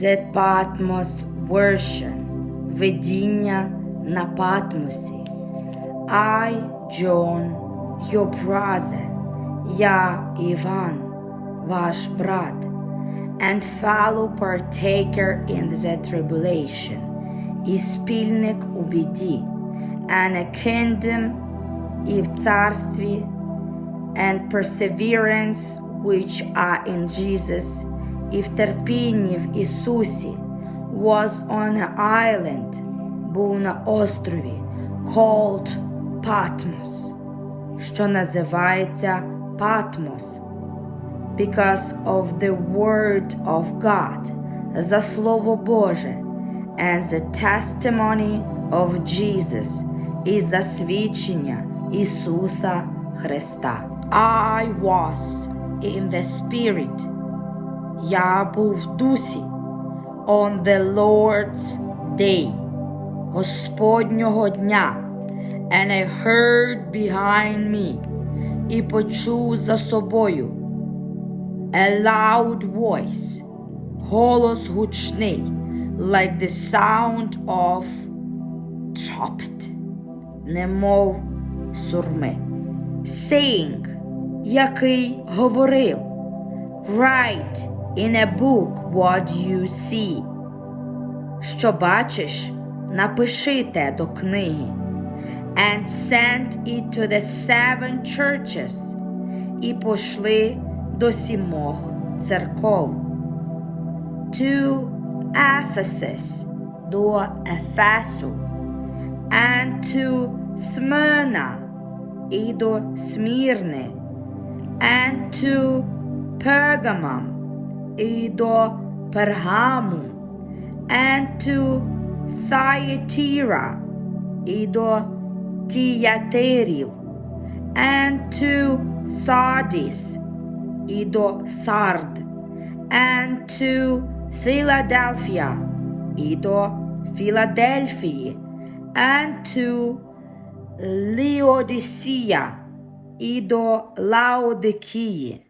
The Patmos Version. Видіння на Патмосі. I, John, your brother, я Іван, ваш брат, and fellow partaker in the tribulation, і спільник у біді, and a kingdom і в царстві, and perseverance which are in Jesus, і в терпінні в Ісусі, was on an island, був на острові, called Patmos, що називається Патмос, because of the word of God, за Слово Боже, and the testimony of Jesus, і за свідчення Ісуса Христа. I was in the Spirit. Я був в дусі on the Lord's day, Господнього дня, and I heard behind me, і почув за собою a loud voice, голос гучний, like the sound of trumpet, немов сурми, saying, який говорив, write in a book what you see. Що бачиш, напиши те до книги. And send it to the seven churches. І пошли до сімох церков. To Ephesus, до Ефесу. And to Smyrna, і до Смірни. And to Pergamum, і до Пергаму, and to Thyatira, і до Тіятерів, and to Sardis, і до Сард, and to Philadelphia, і до Філадельфії, and to Laodicea, і до Лаодикії.